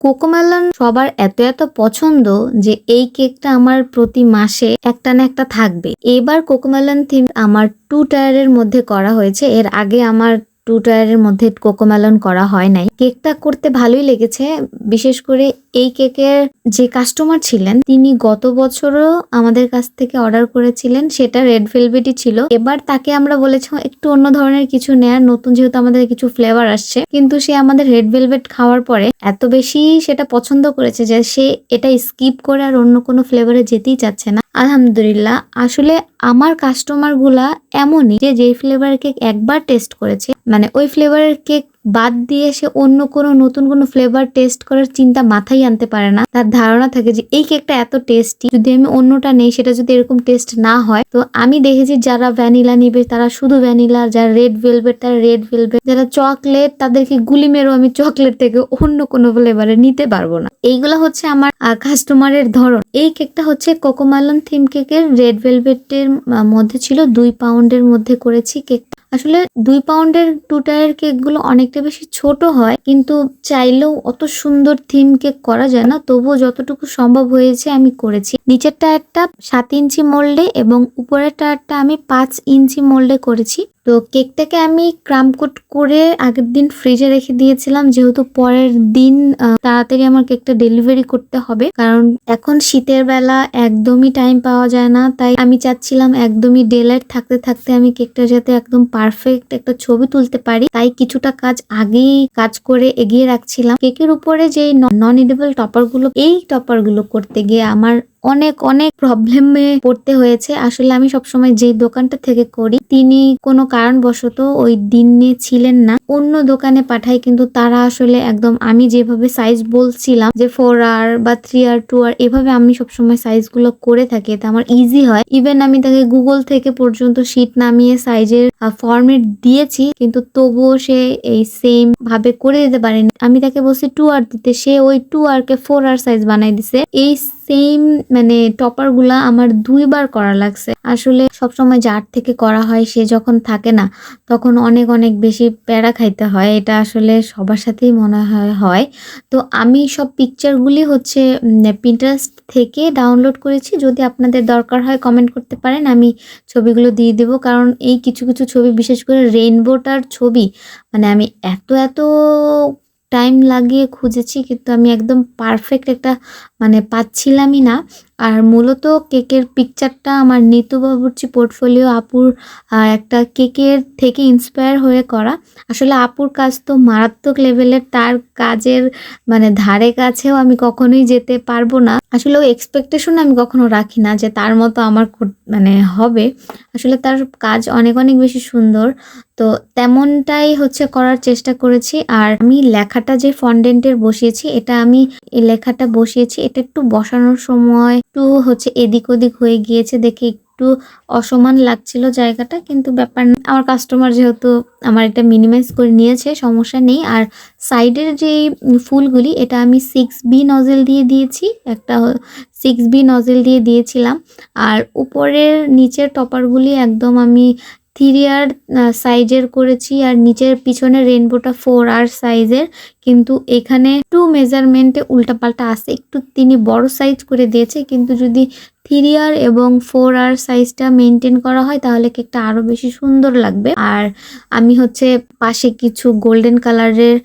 CoComelon সবার এত এত পছন্দ যে এই কেকটা আমার প্রতি মাসে একটা না একটা থাকবে। এবার কোকোমেলন থিম আমার টু টায়ারের মধ্যে করা হয়েছে। এর আগে আমার টু টায়ারের মধ্যে কোকোমেলন করা হয় নাই। কেকটা করতে ভালোই লেগেছে, বিশেষ করে এই কেকের যে কাস্টমার ছিলেন, তিনি গত বছরও আমাদের কাছ থেকে অর্ডার করেছিলেন, সেটা রেড ভেলভেটই ছিল। এবার তাকে আমরা বলেছি, একটু অন্য ধরনের কিছু নেয়ার নতুন যেহেতু আমাদের কিছু ফ্লেভার আসছে। কিন্তু সে আমাদের রেড ভেলভেট খাওয়ার পরে এত বেশি সেটা পছন্দ করেছে যে সে এটা স্কিপ করে আর অন্য কোনো ফ্লেভারে যেতেই চাচ্ছে না। আলহামদুলিল্লাহ, আসলে আমার কাস্টমারগুলা এমনই যে যেই ফ্লেভারের কেক একবার টেস্ট করেছে মানে ওই ফ্লেভারের কেক বাদ দিয়ে সে অন্য কোনো নতুন কোনো ফ্লেভার টেস্ট করার চিন্তা মাথায় আনতে পারে না। তার ধারণা থাকে যে, এই কেকটা এত টেস্টি যদি আমি অন্যটা নেই, সেটা যদি এরকম টেস্ট না হয়, তো আমি দেখেছি যারা ভ্যানিলা নিবে, তারা শুধু ভ্যানিলা যারা রেড ভেলভেট তারা রেড ভেলভেট যারা চকলেট তাদেরকে গুলি মেরো আমি চকলেট থেকে অন্য কোনো ফ্লেভারে নিতে পারব না। এইগুলো হচ্ছে আমার কাস্টমারের ধরন। এই কেকটা হচ্ছে কোকোমালন থিম কেকের রেড ভেলভেটের মধ্যে ছিল। দুই পাউন্ডের মধ্যে করেছি কেক আসলে দুই পাউন্ডের টু টায়ার কেকগুলো অনেকটা বেশি ছোট হয়, কিন্তু চাইলেও অত সুন্দর থিম কেক করা যায় না। তবুও যতটুকু সম্ভব হয়েছে আমি করেছি। নিচের টায়ারটা সাত ইঞ্চি মোল্ডে এবং উপরের টায়ারটা আমি পাঁচ ইঞ্চি মোল্ডে করেছি। তো কেকটাকে আমি ক্রামকোট করে আগের দিন ফ্রিজে রেখে দিয়েছিলাম। যেহেতু পরের দিন তাড়াতাড়ি আমার কেকটা ডেলিভারি করতে হবে। কারণ এখন শীতের বেলা একদমই টাইম পাওয়া যায় না। তাই আমি চাচ্ছিলাম একদমই ডেলাইট থাকতে থাকতে আমি কেকটা যাতে একদম পারফেক্ট একটা ছবি তুলতে পারি। তাই কিছুটা কাজ আগেই কাজ করে এগিয়ে রাখছিলাম। কেকের উপরে যে নন ইডেবল টপারগুলো, এই টপারগুলো করতে গিয়ে আমার অনেক অনেক প্রবলেমে পড়তে হয়েছে। আসলে আমি সবসময় যে দোকানটা থেকে করি, তিনি কোনো কারণবশত ওই দিনে ছিলেন না। অন্য দোকানে পাঠাই, কিন্তু তারা আসলে একদম আমি যেভাবে সাইজ বলছিলাম, যে ফোর আর বা থ্রি আর টু আর এভাবে আমি সবসময় সাইজগুলো করে থাকি, এতে আমার ইজি হয়। ইভেন আমি তাকে গুগল থেকে পর্যন্ত শীট নামিয়ে সাইজের ফর্মেট দিয়েছি, কিন্তু তবুও সে এই সেম ভাবে করে দিতে পারেনি। আমি তাকে বলছি টু আর দিতে। সে ওই টু আর কে ফোর আর সাইজ বানাই দিছে। এই সেম মানে টপারগুলা আমার দুইবার করা লাগছে। আসলে সবসময় যার থেকে করা হয়, সে যখন থাকে না, তখন অনেক অনেক বেশি প্যারা খাইতে হয়। এটা আসলে সবার সাথেই মনে হয় হয়। তো আমি সব পিকচারগুলি হচ্ছে পিন্টারেস্ট থেকে ডাউনলোড করেছি। যদি আপনাদের দরকার হয় কমেন্ট করতে পারেন। আমি ছবিগুলো দিয়ে দেবো। কারণ এই কিছু কিছু ছবি, বিশেষ করে রেইনবোটার ছবি মানে আমি এত এত টাইম লাগিয়ে খুঁজেছি কিন্তু আমি একদম পারফেক্ট একটা মানে পাচ্ছিলামই না। আর মূলত কেকের পিকচারটা আমার নিতু বাবুর্চি পোর্টফোলিও আপুর একটা কেকের থেকে ইন্সপায়ার হয়ে করা। আসলে আপুর কাজ তো মারাত্মক লেভেলের তার কাজের মানে ধারে কাছেও আমি কখনোই যেতে পারব না। আসলে ওই এক্সপেকটেশন আমি কখনো রাখি না যে তার মতো আমার মানে হবে। আসলে তার কাজ অনেক অনেক বেশি সুন্দর। তো তেমনটাই হচ্ছে করার চেষ্টা করেছি। আর আমি লেখাটা যে ফন্ডেন্টের বসিয়েছি, এটা আমি এই লেখাটা বসিয়েছি, এটা একটু বসানোর সময় একটু হচ্ছে এদিক ওদিক হয়ে গিয়েছে দেখে একটু অসমান লাগছিল জায়গাটা, কিন্তু ব্যাপার আমার কাস্টমার যেহেতু আমার এটা মিনিমাইজ করে নিয়েছে, সমস্যা নেই। আর সাইডের যে ফুলগুলি, এটা আমি সিক্স বি নজেল দিয়ে দিয়েছি, একটা সিক্স বি নজেল দিয়ে দিয়েছিলাম। আর উপরের নিচের টপারগুলি একদম আমি থ্রি আর সাইজের করেছি আর নিচের পিছনের রেনবোটা ফোর আর সাইজের কিন্তু এখানে টু মেজারমেন্টে উল্টাপাল্টা আছে। একটু তিনি বড় সাইজ করে দিয়েছে, কিন্তু যদি থ্রি আর এবং ফোর আর সাইজটা মেনটেন করা হয়, তাহলে কেকটা আরও বেশি সুন্দর লাগবে। আর আমি হচ্ছে পাশে কিছু গোল্ডেন কালারের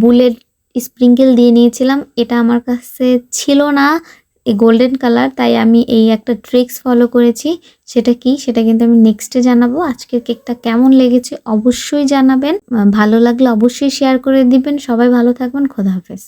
বুলেট স্প্রিঙ্কেল দিয়ে নিয়েছিলাম। এটা আমার কাছে ছিল না। এই গোল্ডেন কালার তাই আমি এই একটা ট্রিক্স ফলো করেছি। সেটা কি? সেটা কিন্তু আমি নেক্সটে জানাব। আজকের কেকটা কেমন লেগেছে অবশ্যই জানাবেন। ভালো লাগলে অবশ্যই শেয়ার করে দিবেন। সবাই ভালো থাকবেন। খোদা হাফেজ।